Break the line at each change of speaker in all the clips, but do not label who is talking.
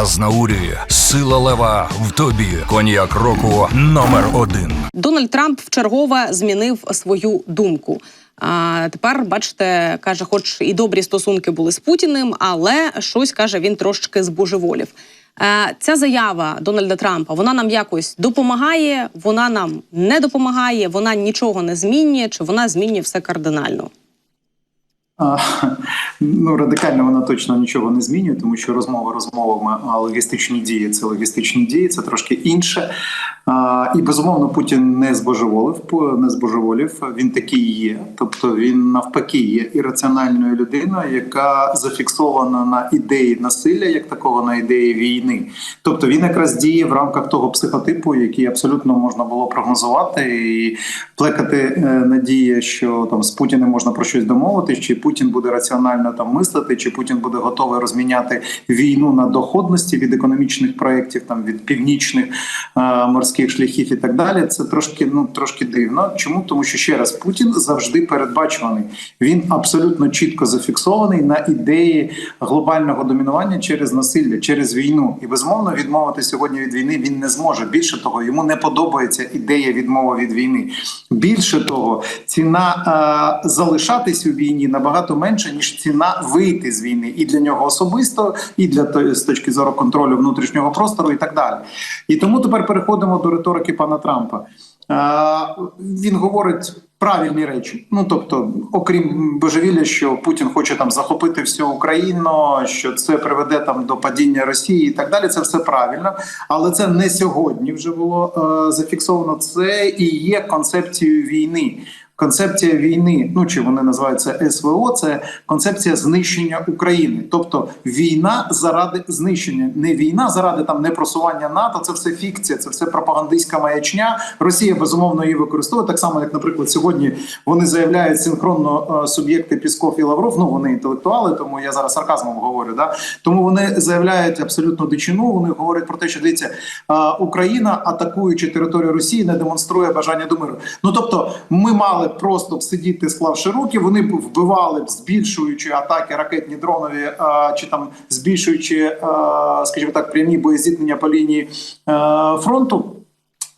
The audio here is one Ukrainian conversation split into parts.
Азнаурі, сила лева в тобі. Коньяк року номер один.
Дональд Трамп вчергове змінив свою думку. А тепер, бачите, каже, хоч і добрі стосунки були з Путіним, але щось каже він трошки збожеволів. Е, Ця заява Дональда Трампа вона нам якось допомагає, вона нам не допомагає, вона нічого не змінює, чи вона змінює все кардинально.
Ну, радикально вона точно нічого не змінює, тому що розмова розмовами, а логістичні дії це логістичні дії, це трошки інше. І безумовно Путін не збожеволив, не збожеволів. Він такий є. Тобто він навпаки є ірраціональною людиною, яка зафіксована на ідеї насилля, як такого на ідеї війни. Тобто він якраз діє в рамках того психотипу, який абсолютно можна було прогнозувати і плекати е, надія, що там з Путіним можна про щось домовитись, чи Путін буде раціонально там мислити, чи Путін буде готовий розміняти війну на доходності від економічних проєктів, там від північних е, морських шляхів і так далі. Це трошки ну трошки дивно. Чому тому, що ще раз Путін завжди передбачуваний. Він абсолютно чітко зафіксований на ідеї глобального домінування через насилля, через війну. І безумовно відмовити сьогодні від війни він не зможе. Більше того, йому не подобається ідея відмови від війни. Більше того, ціна е, залишатись у війні набагато менша ніж ціна вийти з війни, і для нього особисто, і для з точки зору контролю внутрішнього простору, і так далі. І тому тепер переходимо до риторики пана Трампа. Він говорить. Правильні речі, ну тобто, окрім божевілля, що Путін хоче там захопити всю Україну, що це приведе там до падіння Росії і так далі. Це все правильно, але це не сьогодні вже було е, зафіксовано. Це і є концепцією війни. Концепція війни, ну чи вони називаються СВО, це концепція знищення України, тобто війна заради знищення, не війна заради там не просування НАТО. Це все фікція, це все пропагандистська маячня. Росія безумовно її використовує так само, як, наприклад, сьогодні вони заявляють синхронно е, суб'єкти Пісков і Лавров. Ну вони інтелектуали, тому я зараз сарказмом говорю. Да тому вони заявляють абсолютно дичину. Вони говорять про те, що дивіться, е, Україна, атакуючи територію Росії, не демонструє бажання до миру. Ну тобто, ми мали просто б сидіти, склавши руки. Вони б вбивали б, збільшуючи атаки ракетні дронові, е, чи там збільшуючи, е, скажімо так, прямі боєзіткнення по лінії е, фронту.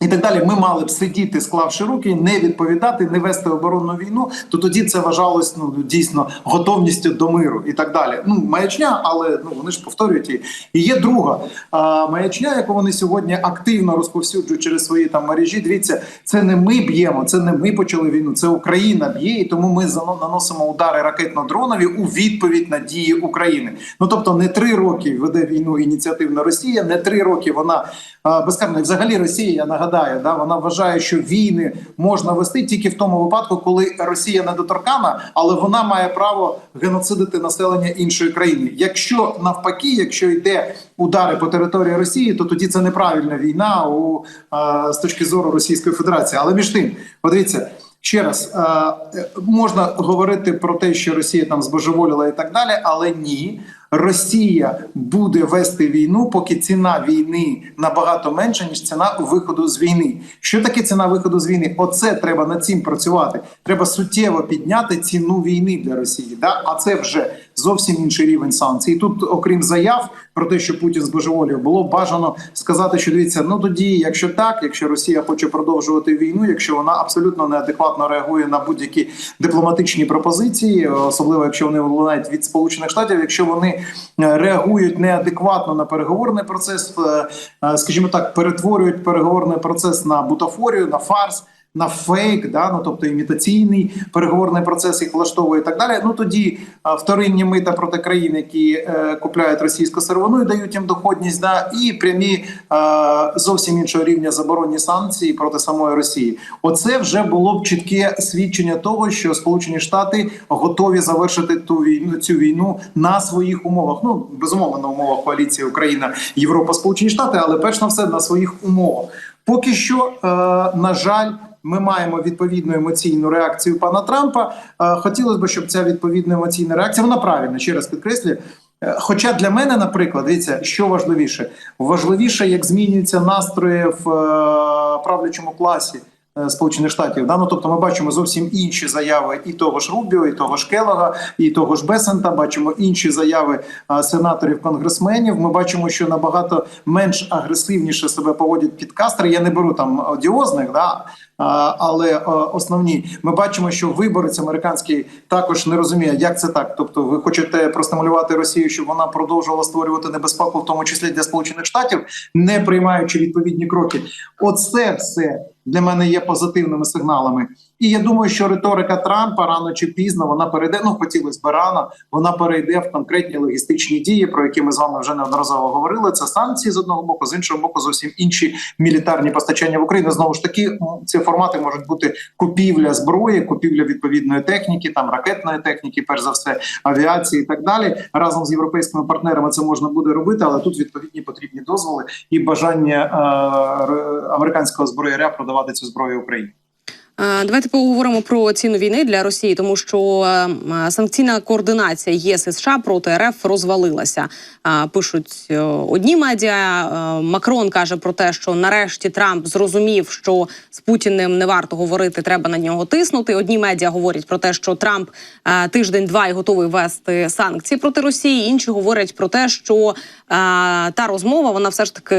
І так далі, ми мали б сидіти, склавши руки, не відповідати, не вести оборонну війну. То тоді це вважалось ну дійсно готовністю до миру і так далі. Ну маячня, але ну вони ж повторюють її. І є друга а, маячня, яку вони сьогодні активно розповсюджують через свої там мережі. Дивіться, це не ми б'ємо, це не ми почали війну, це Україна б'є, і тому ми наносимо удари ракетно-дронові у відповідь на дії України. Ну тобто, не три роки веде війну ініціативна Росія, не три роки вона а, безкарна. І Взагалі Росія, я нагадаю, да вона вважає, що війни можна вести тільки в тому випадку, коли Росія недоторкана, але вона має право геноцидити населення іншої країни. Якщо навпаки, якщо йде удари по території Росії, то тоді це неправильна війна у з точки зору Російської Федерації. Але між тим, подивіться. Ще раз е, можна говорити про те, що Росія там збожеволіла і так далі, але ні. Росія буде вести війну, поки ціна війни набагато менша ніж ціна виходу з війни. Що таке ціна виходу з війни? Оце треба над цим працювати. Треба суттєво підняти ціну війни для Росії. Да? А це вже зовсім інший рівень санкцій. І тут, окрім заяв про те, що Путін збожеволів, було бажано сказати, що дивіться, ну тоді, якщо так, якщо Росія хоче продовжувати війну, якщо вона абсолютно неадекватно реагує на будь-які дипломатичні пропозиції, особливо якщо вони лунають від Сполучених Штатів, якщо вони е, реагують неадекватно на переговорний процес, е, е, скажімо так, перетворюють переговорний процес на бутафорію, на фарс. На фейк, да, ну тобто імітаційний переговорний процес їх влаштовує і так далі. Ну тоді вторинні мита проти країн, які е, купляють російську сировину і дають їм доходність, да, і прямі е, зовсім іншого рівня заборонні санкції проти самої Росії. Оце вже було б чітке свідчення того, що Сполучені Штати готові завершити ту війну цю війну на своїх умовах. Ну безумовно на умовах коаліції Україна, Європа, Сполучені Штати, але перш на все на своїх умовах. Поки що, е, на жаль. Ми маємо відповідну емоційну реакцію пана Трампа. Е, Хотілося б, щоб ця відповідна емоційна реакція вона правильна, ще раз підкреслюю. Е, Хоча для мене, наприклад, дивіться, що важливіше, важливіше, як змінюються настрої в е, правлячому класі Сполучених Штатів. Да? Ну, тобто ми бачимо зовсім інші заяви і того ж Рубіо, і того ж Келога, і того ж Бесента. Бачимо інші заяви а, сенаторів, конгресменів. Ми бачимо, що набагато менш агресивніше себе поводять підкастери. Я не беру там одіозних, да? а, але а, основні. Ми бачимо, що виборець американський також не розуміє, як це так. Тобто, ви хочете простимулювати Росію, щоб вона продовжувала створювати небезпеку, в тому числі для Сполучених Штатів, не приймаючи відповідні кроки. Оце все для мене є позитивними сигналами. І я думаю, що риторика Трампа рано чи пізно вона перейде. Ну хотілося б рано, вона перейде в конкретні логістичні дії, про які ми з вами вже неодноразово говорили. Це санкції з одного боку, з іншого боку, зовсім інші мілітарні постачання в Україну. Знову ж таки, ці формати можуть бути купівля зброї, купівля відповідної техніки, там ракетної техніки, перш за все, авіації і так далі. Разом з європейськими партнерами це можна буде робити, але тут відповідні потрібні дозволи і бажання е, американського зброяря продавати цю зброю Україні.
Е, Давайте поговоримо про ціну війни для Росії, тому що е, санкційна координація ЄС і США проти РФ розвалилася. Е, Пишуть одні медіа. Макрон каже про те, що нарешті Трамп зрозумів, що з Путіним не варто говорити, треба на нього тиснути. Одні медіа говорять про те, що Трамп тиждень-два і готовий ввести санкції проти Росії. Інші говорять про те, що та розмова вона все ж таки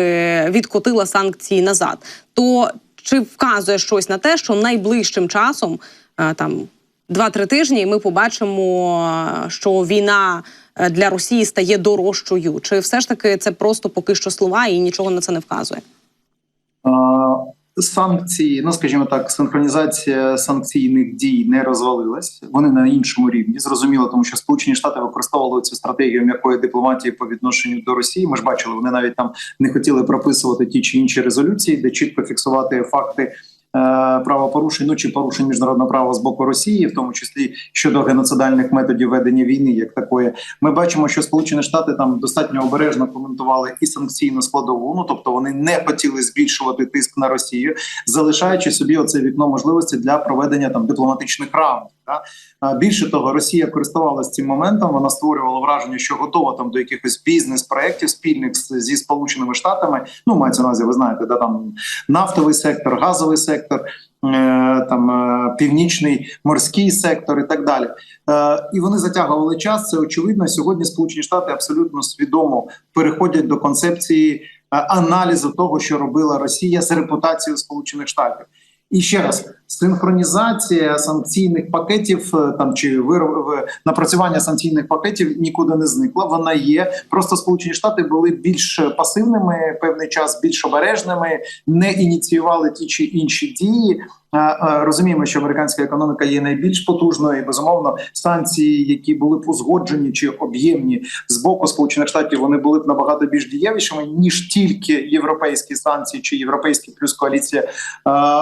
відкотила санкції назад. То чи вказує щось на те, що найближчим часом, е, там 2-3 тижні, ми побачимо, е, що війна е, для Росії стає дорожчою? Чи все ж таки це просто поки що слова і нічого на це не вказує?
Санкції, ну скажімо так, синхронізація санкційних дій не розвалилась. Вони на іншому рівні. Зрозуміло, тому що Сполучені Штати використовували цю стратегію м'якої дипломатії по відношенню до Росії. Ми ж бачили, вони навіть там не хотіли прописувати ті чи інші резолюції, де чітко фіксувати факти. Е, Правопорушень ну чи порушень міжнародного права з боку Росії, в тому числі щодо геноцидальних методів ведення війни, як такої, ми бачимо, що Сполучені Штати там достатньо обережно коментували і санкційну складову. Ну тобто вони не хотіли збільшувати тиск на Росію, залишаючи собі оце вікно можливості для проведення там дипломатичних раундів. Да? Більше того, Росія користувалася цим моментом. Вона створювала враження, що готова там до якихось бізнес-проєктів спільних зі сполученими штатами. Ну мається на увазі, ви знаєте, да там нафтовий сектор, газовий сектор. е, Там е, північний морський сектор і так далі, Е, і вони затягували час. Це очевидно. Сьогодні Сполучені Штати абсолютно свідомо переходять до концепції аналізу того, що робила Росія з репутацією Сполучених Штатів. І ще раз синхронізація санкційних пакетів е, там чи вир- в- напрацювання санкційних пакетів нікуди не зникла. Вона є. Просто Сполучені Штати були більш пасивними певний час, більш обережними, не ініціювали ті чи інші дії. Розуміємо, що американська економіка є найбільш потужною, і безумовно санкції, які були б узгоджені чи об'ємні з боку Сполучених Штатів, вони були б набагато більш дієвішими ніж тільки європейські санкції чи європейські плюс коаліція е,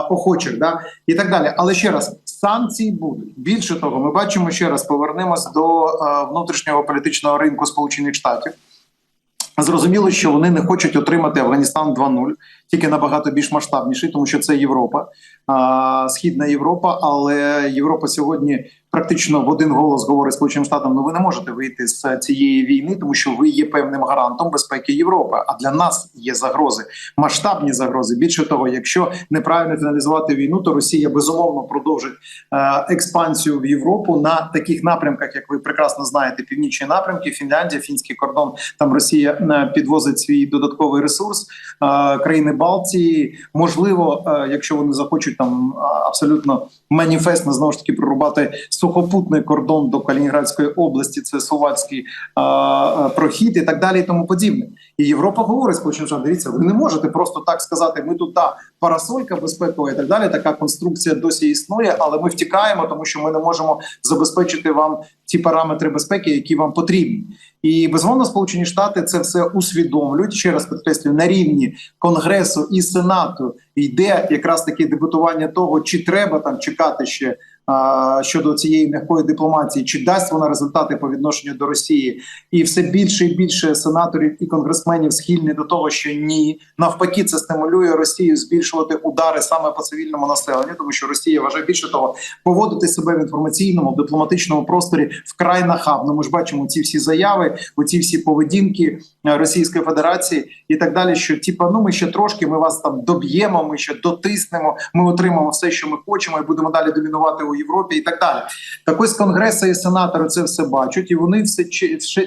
охочих, да і так далі. Але ще раз санкції будуть більше того. Ми бачимо ще раз. Повернемось до е, внутрішнього політичного ринку Сполучених Штатів. Зрозуміло, що вони не хочуть отримати Афганістан 2.0, тільки набагато більш масштабніший, тому що це Європа, е, Східна Європа. Але Європа сьогодні практично в один голос говорить Сполученим Штатам: ну ви не можете вийти з цієї війни, тому що ви є певним гарантом безпеки Європи. А для нас є загрози, масштабні загрози. Більше того, якщо неправильно фіналізувати війну, то Росія безумовно продовжить е, експансію в Європу на таких напрямках, як ви прекрасно знаєте, північні напрямки, Фінляндія, фінський кордон. Там Росія е, підвозить свій додатковий ресурс. Е, країни Балтії, можливо, якщо вони захочуть там абсолютно маніфестно знову ж таки прорубати сухопутний кордон до Калінінградської області, це словацький прохід і так далі, і тому подібне. І Європа говорить Сполученим Штатам, дивіться, ви не можете просто так сказати. Ми тут та парасолька безпекова і так далі. Така конструкція досі існує, але ми втікаємо, тому що ми не можемо забезпечити вам ті параметри безпеки, які вам потрібні. І безумовно, Сполучені Штати це все усвідомлюють. Ще раз підкреслюю, на рівні Конгресу і Сенату йде якраз таке дебатування того, чи треба там чекати ще щодо цієї м'якої дипломатії, чи дасть вона результати по відношенню до Росії, і все більше і більше сенаторів і конгресменів схильні до того, що ні, навпаки, це стимулює Росію збільшувати удари саме по цивільному населенню, тому що Росія вважає більше того, поводити себе в інформаційному в дипломатичному просторі вкрай нахабно. Ми ж бачимо ці всі заяви, оці всі поведінки е, Російської Федерації і так далі. Що типа, ну ми ще трошки, ми вас там доб'ємо, ми ще дотиснемо, ми отримаємо все, що ми хочемо, і будемо далі домінувати у Європі, і так далі. Так ось конгреси і сенатори це все бачать, і вони все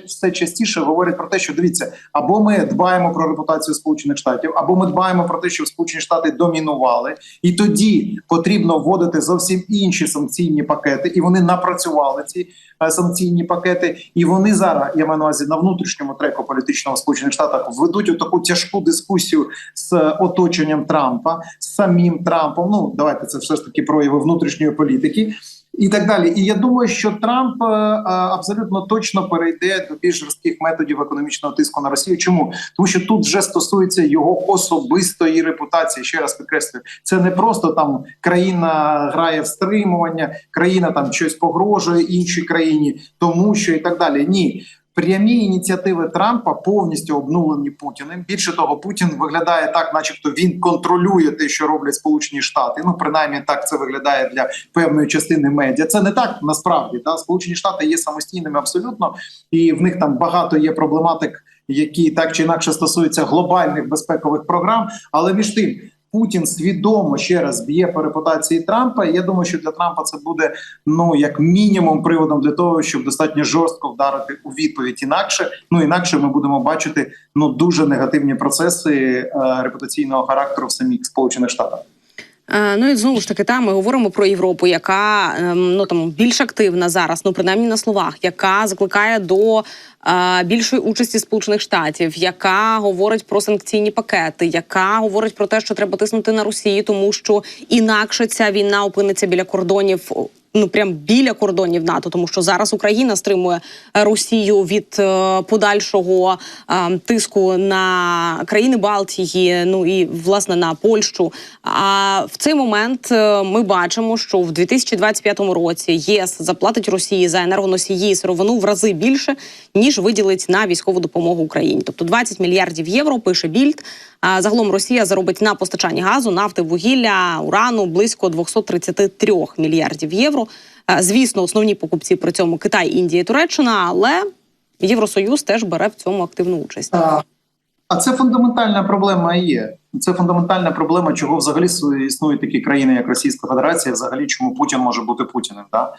все частіше говорять про те, що дивіться, або ми дбаємо про репутацію Сполучених Штатів, або ми дбаємо про те, що Сполучені Штати домінували, і тоді потрібно вводити зовсім інші санкційні пакети, і вони напрацювали ці санкційні пакети. І вони зараз я маю на увазі на внутрішньому треку політичного Сполучених Штатах ведуть у таку тяжку дискусію з оточенням Трампа, з самим Трампом. Ну давайте це все ж таки прояви внутрішньої політики. І так далі, і я думаю, що Трамп е, е, абсолютно точно перейде до більш жорстких методів економічного тиску на Росію. Чому тому, що тут вже стосується його особистої репутації. Ще раз підкреслюю, це не просто там країна грає в стримування, країна там щось погрожує іншій країні, тому що і так далі. Ні. Прямі ініціативи Трампа повністю обнулені Путіним. Більше того, Путін виглядає так, начебто він контролює те, що роблять Сполучені Штати. Ну принаймні так це виглядає для певної частини медіа. Це не так насправді. Да? Сполучені Штати є самостійними абсолютно, і в них там багато є проблематик, які так чи інакше стосуються глобальних безпекових програм. Але між тим. Путін свідомо ще раз б'є по репутації Трампа. І я думаю, що для Трампа це буде ну як мінімум приводом для того, щоб достатньо жорстко вдарити у відповідь. Інакше ну інакше ми будемо бачити ну дуже негативні процеси е, репутаційного характеру в самих сполучених штатах.
Е, Ну і знову ж таки, там ми говоримо про Європу, яка ем, ну там більш активна зараз, ну принаймні на словах, яка закликає до е, більшої участі Сполучених Штатів, яка говорить про санкційні пакети, яка говорить про те, що треба тиснути на Росію, тому що інакше ця війна опиниться біля кордонів. Ну, прям біля кордонів НАТО, тому що зараз Україна стримує Росію від е, подальшого е, тиску на країни Балтії, ну і власне на Польщу. А в цей момент е, ми бачимо, що в 2025 році ЄС заплатить Росії за енергоносії сировину в рази більше ніж виділить на військову допомогу Україні. Тобто 20 мільярдів євро пише Більд. А загалом Росія заробить на постачанні газу, нафти, вугілля, урану близько 233 мільярдів євро. Звісно, основні покупці при цьому Китай, Індія, Туреччина, але Євросоюз теж бере в цьому активну участь.
А, це фундаментальна проблема і є. Це фундаментальна проблема, чого взагалі існують такі країни, як Російська Федерація, взагалі чому Путін може бути Путіним. Да?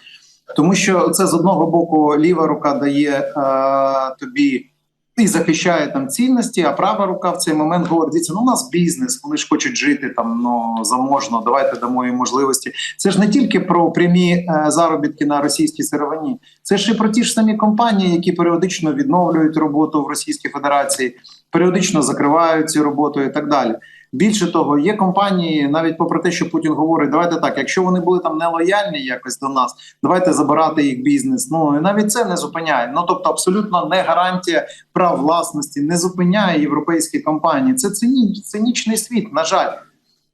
Тому що це з одного боку ліва рука дає е, тобі і захищає там цінності, а права рука в цей момент говорить: дивіться, ну у нас бізнес, вони ж хочуть жити там ну заможно. Давайте дамо їм можливості. Це ж не тільки про прямі е, заробітки на російській сировині, це ж і про ті ж самі компанії, які періодично відновлюють роботу в Російській Федерації, періодично закривають цю роботу і так далі. Більше того, є компанії, навіть попри те, що Путін говорить, давайте так, якщо вони були там нелояльні якось до нас, давайте забирати їх бізнес. Ну і навіть це не зупиняє. Ну тобто, абсолютно не гарантія прав власності, не зупиняє європейські компанії. Це цині, цинічний світ. На жаль,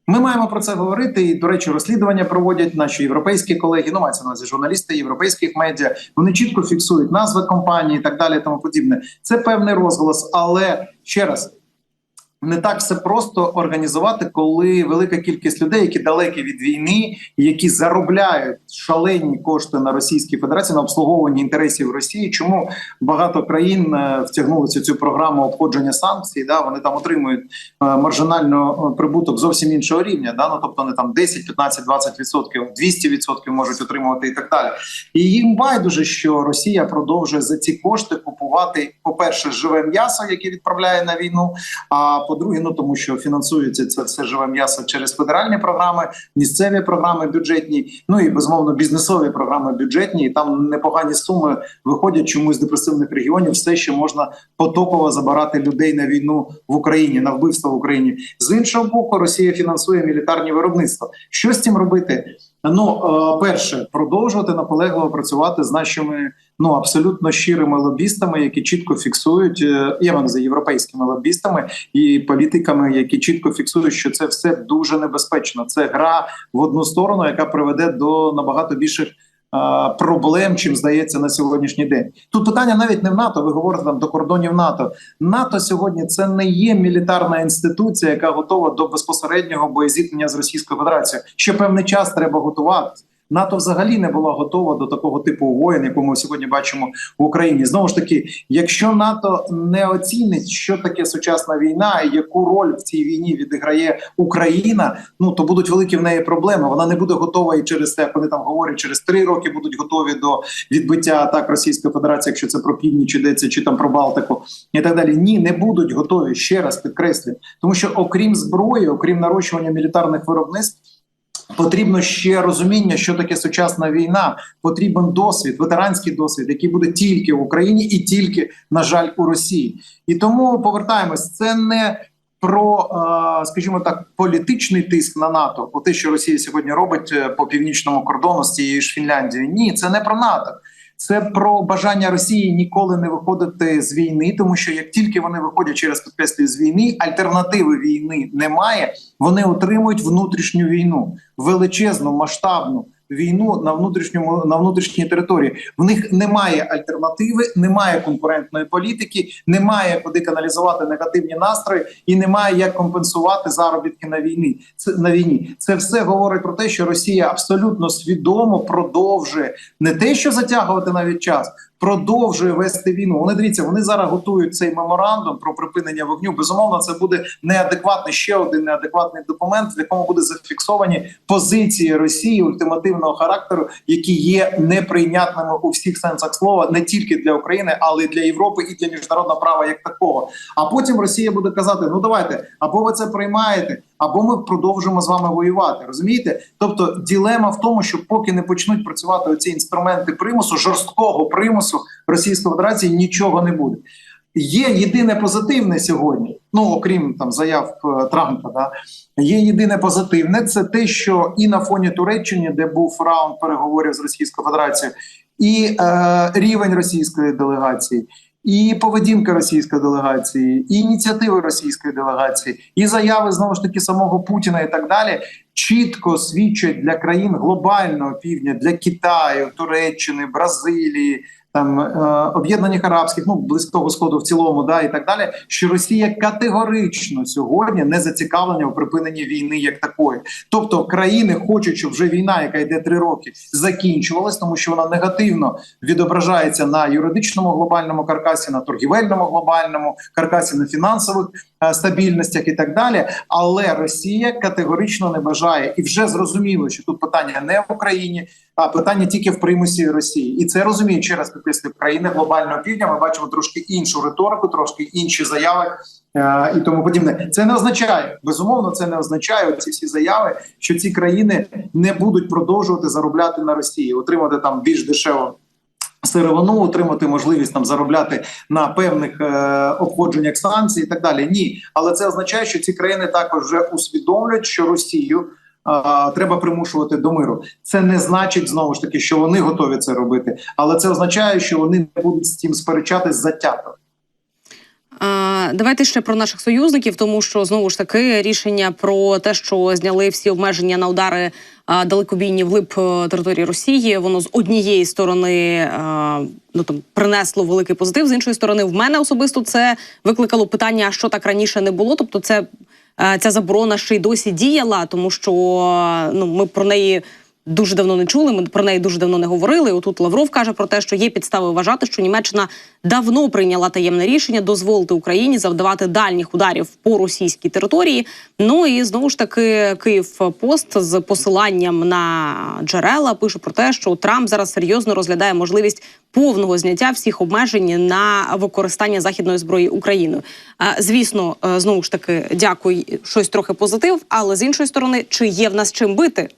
ми маємо про це говорити. І до речі, розслідування проводять наші європейські колеги. Ну мається на увазі журналісти європейських медіа. Вони чітко фіксують назви компанії і так далі. Тому подібне. Це певний розголос, але ще раз. Не так все просто організувати, коли велика кількість людей, які далекі від війни, які заробляють шалені кошти на Російській Федерації на обслуговування інтересів Росії. Чому багато країн е, втягнулися цю програму обходження санкцій? Да, вони там отримують е, маржинально е, прибуток зовсім іншого рівня. Да, ну тобто не там 10, 15, 20 відсотків, 200 відсотків можуть отримувати і так далі. І їм байдуже, що Росія продовжує за ці кошти купувати, по перше, живе м'ясо, яке відправляє на війну. А по-друге, ну тому що фінансується це все живе м'ясо через федеральні програми, місцеві програми бюджетні, ну і безумовно бізнесові програми бюджетні. І там непогані суми виходять чомусь з депресивних регіонів. Все ще можна потоково забирати людей на війну в Україні, на вбивство в Україні. З іншого боку, Росія фінансує мілітарні виробництва. Що з цим робити? Ну, е, перше, продовжувати наполегливо працювати з нашими ну абсолютно щирими лобістами, які чітко фіксують, е, я на європейськими лобістами і політиками, які чітко фіксують, що це все дуже небезпечно. Це гра в одну сторону, яка приведе до набагато більших. Е, Проблем, чим здається на сьогоднішній день, тут питання навіть не в НАТО. Ви говорите там до кордонів НАТО. НАТО сьогодні це не є мілітарна інституція, яка готова до безпосереднього боєзіткнення з Російською Федерацією. Ще певний час треба готуватися. НАТО взагалі не була готова до такого типу воєн, яку ми сьогодні бачимо в Україні. Знову ж таки, якщо НАТО не оцінить, що таке сучасна війна і яку роль в цій війні відіграє Україна, ну то будуть великі в неї проблеми. Вона не буде готова і через те, як вони там говорять, через три роки будуть готові до відбиття атак Російської Федерації, якщо це про північ йдеться, чи там про Балтику і так далі. Ні, не будуть готові ще раз підкреслюю, тому що окрім зброї, окрім нарощування мілітарних виробництв. Потрібно ще розуміння, що таке сучасна війна. Потрібен досвід, ветеранський досвід, який буде тільки в Україні і тільки, на жаль, у Росії. І тому повертаємось. Це не про, е, скажімо так, політичний тиск на НАТО, по те, що Росія сьогодні робить е, по північному кордону з цією ж Фінляндією. Ні, це не про НАТО. Це про бажання Росії ніколи не виходити з війни, тому що як тільки вони виходять через підкреслюю з війни, альтернативи війни немає. Вони отримують внутрішню війну, величезну масштабну війну на внутрішньому на внутрішній території. В них немає альтернативи, немає конкурентної політики, немає куди каналізувати негативні настрої і немає як компенсувати заробітки на війні. Це на війні. Це все говорить про те, що Росія абсолютно свідомо продовжує не те, що затягувати навіть час. Продовжує вести війну. Вони дивіться, вони зараз готують цей меморандум про припинення вогню. Безумовно, це буде неадекватний ще один неадекватний документ, в якому буде зафіксовані позиції Росії ультимативного характеру, які є неприйнятними у всіх сенсах слова, не тільки для України, але й для Європи і для міжнародного права як такого. А потім Росія буде казати: ну давайте, або ви це приймаєте, або ми продовжимо з вами воювати. Розумієте? Тобто, ділема в тому, що поки не почнуть працювати оці інструменти примусу, жорсткого примусу Російської Федерації, нічого не буде. Є єдине позитивне сьогодні, ну окрім там заяв е, Трампа, да є єдине позитивне. Це те, що і на фоні Туреччини, де був раунд переговорів з Російською Федерацією, і е, рівень російської делегації, і поведінка російської делегації, і ініціативи російської делегації, і заяви знову ж таки самого Путіна, і так далі, чітко свідчать для країн глобального півдня, для Китаю, Туреччини, Бразилії. Там е, об'єднаних арабських, ну близького сходу в цілому, да і так далі, що Росія категорично сьогодні не зацікавлена у припиненні війни як такої. Тобто країни хочуть, щоб вже війна, яка йде три роки, закінчувалась, тому що вона негативно відображається на юридичному глобальному каркасі, на торгівельному глобальному каркасі, на фінансових е, стабільностях і так далі. Але Росія категорично не бажає і вже зрозуміло, що тут питання не в Україні, а питання тільки в примусі Росії, і це розуміють ще раз країни глобального півдня. Ми бачимо трошки іншу риторику, трошки інші заяви е, і тому подібне. Це не означає безумовно. Це не означає ці всі заяви, що ці країни не будуть продовжувати заробляти на Росії, отримати там більш дешево. Сировину отримати можливість там заробляти на певних е, обходженнях санкцій і так далі. Ні, але це означає, що ці країни також вже усвідомлюють, що Росію треба примушувати до миру. Це не значить знову ж таки, що вони готові це робити, але це означає, що вони не будуть з цим сперечатись затято.
Давайте ще про наших союзників, тому що знову ж таки рішення про те, що зняли всі обмеження на удари далекобійні вглиб е, території Росії, воно з однієї сторони ну там принесло великий позитив. З іншої сторони, в мене особисто це викликало питання, що так раніше не було. Тобто, це ця заборона ще й досі діяла, тому що ну ми про неї. Дуже давно не чули. Ми про неї дуже давно не говорили. Отут Лавров каже про те, що є підстави вважати, що Німеччина давно прийняла таємне рішення дозволити Україні завдавати дальніх ударів по російській території. Ну і знову ж таки Київ пост з посиланням на джерела пише про те, що Трамп зараз серйозно розглядає можливість повного зняття всіх обмежень на використання західної зброї Україною. Е, Звісно, е, знову ж таки, дякую, щось трохи позитив. Але з іншої сторони, чи є в нас чим бити?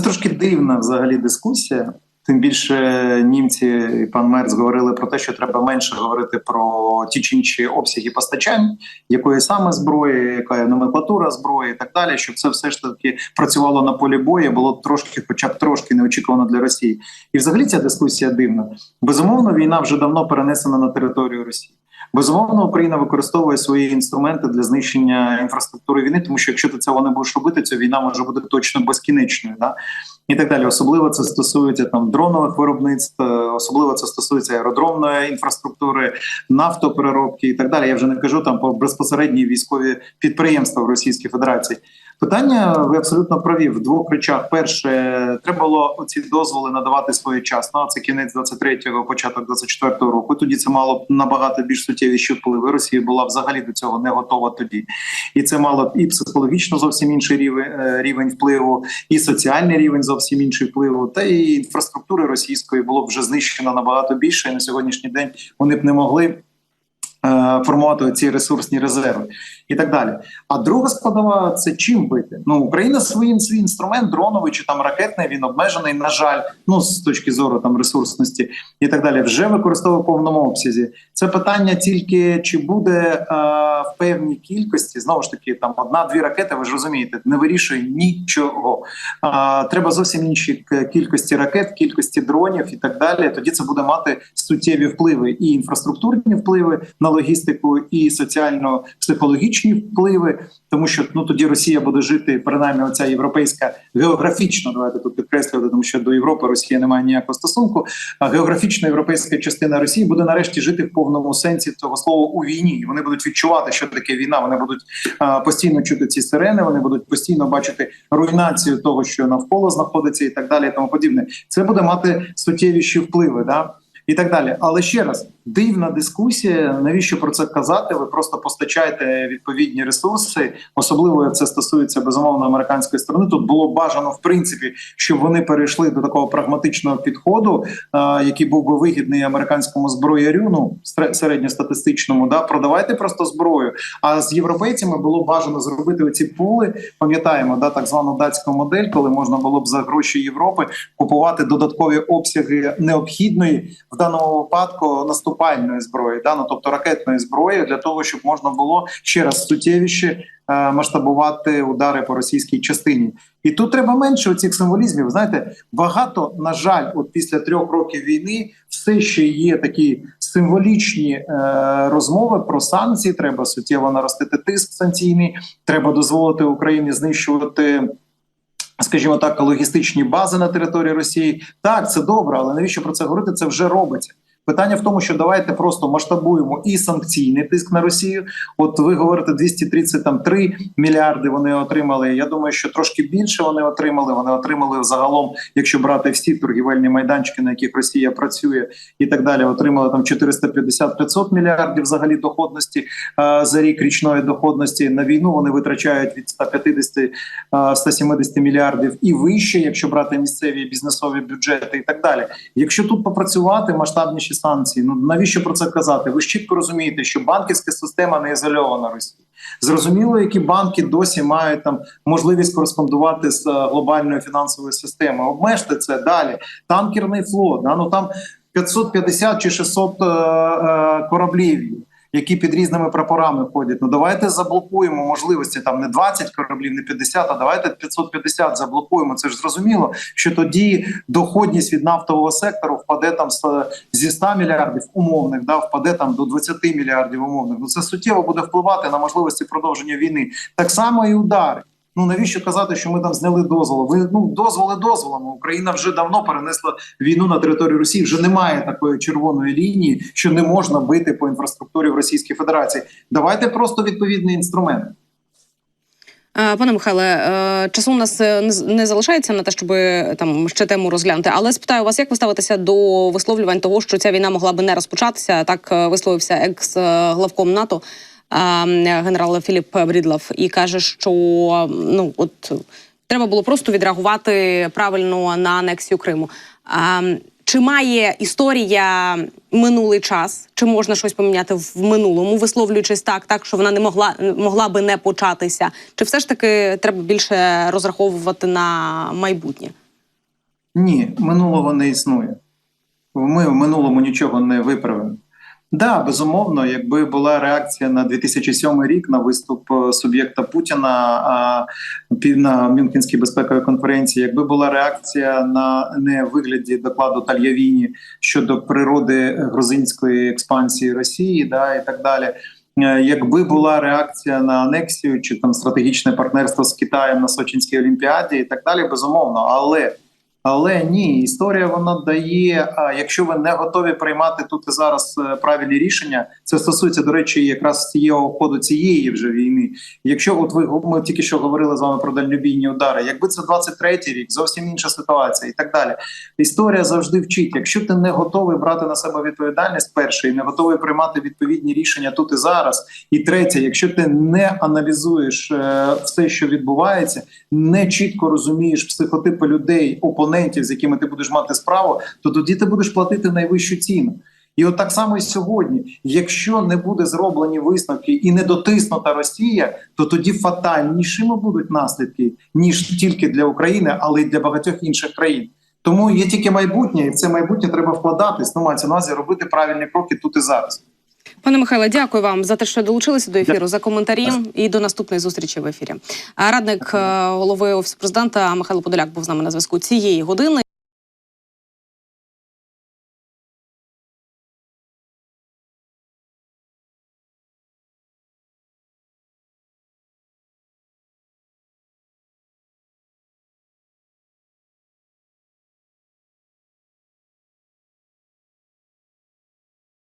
Це трошки дивна взагалі дискусія. Тим більше німці і пан Мерц говорили про те, що треба менше говорити про ті чи інші обсяги постачань, якої саме зброї, яка номенклатура зброї, і так далі, щоб це все ж таки працювало на полі бою, було трошки, хоча б трошки неочікувано для Росії. І взагалі ця дискусія дивна. Безумовно, війна вже давно перенесена на територію Росії. Безумовно, Україна використовує свої інструменти для знищення інфраструктури війни, тому що якщо ти цього не будеш робити, ця війна може бути точно безкінечною. Да? І так далі, особливо це стосується там дронових виробництв, особливо це стосується аеродромної інфраструктури, нафтопереробки і так далі. Я вже не кажу там про безпосередні військові підприємства в Російській Федерації. Питання ви абсолютно праві в двох речах. Перше, треба було ці дозволи надавати своєчасно. Це кінець 23-го, початок 24-го року. Тоді це мало б набагато більш суттєвіші впливи. Росія була взагалі до цього не готова тоді, і це мало б і психологічно зовсім інший рівень е, рівень впливу, і соціальний рівень зовсім інший впливу. Та і інфраструктури російської було б вже знищено набагато більше. І на сьогоднішній день вони б не могли. Е, Формувати ці ресурсні резерви і так далі. А друга складова це чим бити. Ну Україна свій, свій інструмент дроновий чи там ракетний. Він обмежений. На жаль, ну з точки зору там ресурсності і так далі. Вже використовує в повному обсязі. Це питання тільки чи буде е, в певній кількості. Знову ж таки, там одна-дві ракети. Ви ж розумієте, не вирішує нічого. Е, треба зовсім інші кількості ракет, кількості дронів і так далі. Тоді це буде мати суттєві впливи і інфраструктурні впливи на логістику, і соціально-психологічні впливи, тому що ну тоді Росія буде жити принаймні оця європейська географічно. Давайте тут підкреслювати, тому що до Європи Росія не має ніякого стосунку. А географічно європейська частина Росії буде нарешті жити в повному сенсі цього слова у війні. Вони будуть відчувати, що таке війна. Вони будуть а, постійно чути ці сирени. Вони будуть постійно бачити руйнацію того, що навколо знаходиться, і так далі. І тому подібне. Це буде мати суттєвіші впливи. Да? І так далі, але ще раз дивна дискусія. Навіщо про це казати? Ви просто постачаєте відповідні ресурси. Особливо це стосується безумовно американської сторони. Тут було бажано в принципі, щоб вони перейшли до такого прагматичного підходу, е, який був би вигідний американському зброярю. Ну середньостатистичному, да продавайте просто зброю. А з європейцями було бажано зробити оці пули. Пам'ятаємо, да так звану датську модель, коли можна було б за гроші Європи купувати додаткові обсяги необхідної в даному випадку наступальної зброї, да ну тобто ракетної зброї, для того, щоб можна було ще раз суттєвіше масштабувати удари по російській частині. І тут треба менше цих символізмів. Знаєте, багато на жаль, от після трьох років війни все ще є такі символічні е, розмови про санкції. Треба суттєво наростити тиск санкційний. Треба дозволити Україні знищувати. Скажімо так, логістичні бази на території Росії. Так, це добре, але навіщо про це говорити? Це вже робиться. Питання в тому, що давайте просто масштабуємо і санкційний тиск на Росію. От ви говорите 233 мільярди. Вони отримали. Я думаю, що трошки більше вони отримали. Вони отримали загалом, якщо брати всі торгівельні майданчики, на яких Росія працює, і так далі. Отримали там 450-500 мільярдів взагалі доходності за рік річної доходності. На війну вони витрачають від 150 е, 170 мільярдів і вище, якщо брати місцеві бізнесові бюджети, і так далі. Якщо тут попрацювати масштабніші санкції, ну навіщо про це казати? Ви ж чітко розумієте, що банківська система не ізольована Росії. Зрозуміло, які банки досі мають там можливість кореспондувати з е, глобальною фінансовою системою. Обмежте це далі. Танкерний флот, да, ну там 550 чи 600 е, е, кораблів. Які під різними прапорами ходять. Ну давайте заблокуємо можливості там не 20 кораблів, не 50, а давайте 550 заблокуємо. Це ж зрозуміло, що тоді доходність від нафтового сектору впаде там зі 100 мільярдів умовних, да впаде там до 20 мільярдів умовних. Ну це суттєво буде впливати на можливості продовження війни. Так само і удари. Ну навіщо казати, що ми там зняли дозволи? Ви ну дозволи дозволами. Україна вже давно перенесла війну на територію Росії. Вже немає такої червоної лінії, що не можна бити по інфраструктурі в Російській Федерації. Давайте просто відповідний інструмент.
Е, Пане Михайле, е, часу у нас е, не залишається на те, щоб там ще тему розглянути. Але спитаю вас, як ви ставитеся до висловлювань того, що ця війна могла би не розпочатися? Так висловився екс-главком НАТО е, генерал Філіп Брідлов і каже, що ну от треба було просто відреагувати правильно на анексію Криму. А, чи має історія минулий час? Чи можна щось поміняти в минулому, висловлюючись так, так що вона не могла могла би не початися? Чи все ж таки треба більше розраховувати на майбутнє?
Ні, минулого не існує. Ми в минулому нічого не виправимо. Да, безумовно, якби була реакція на 2007 рік на виступ е, суб'єкта Путіна на Мюнхенській безпековій конференції, якби була реакція на не вигляді докладу Тальявіні щодо природи грузинської експансії Росії, да і так далі. Е, Якби була реакція на анексію чи там стратегічне партнерство з Китаєм на Сочинській олімпіаді, і так далі, безумовно, але але ні, історія вона дає. А якщо ви не готові приймати тут і зараз е, правильні рішення, це стосується до речі, якраз цієї ходу цієї вже війни. Якщо от ви ми тільки що говорили з вами про дальнобійні удари, якби це 23-й рік, зовсім інша ситуація, і так далі. Історія завжди вчить. Якщо ти не готовий брати на себе відповідальність, перше, не готовий приймати відповідні рішення тут і зараз. І третє, якщо ти не аналізуєш е, все, що відбувається, не чітко розумієш психотипи людей, опонентів, з якими ти будеш мати справу, то тоді ти будеш платити найвищу ціну. І от так само і сьогодні, якщо не буде зроблені висновки і не дотиснута Росія, то тоді фатальнішими будуть наслідки ніж тільки для України, але й для багатьох інших країн. Тому є тільки майбутнє, і в це майбутнє треба вкладатись. Ну мається на увазі робити правильні кроки тут і зараз.
Пане Михайле, дякую вам за те, що долучилися до ефіру за коментарі і до наступної зустрічі в ефірі. Радник е, голови офісу президента Михайло Подоляк був з нами на зв'язку цієї години.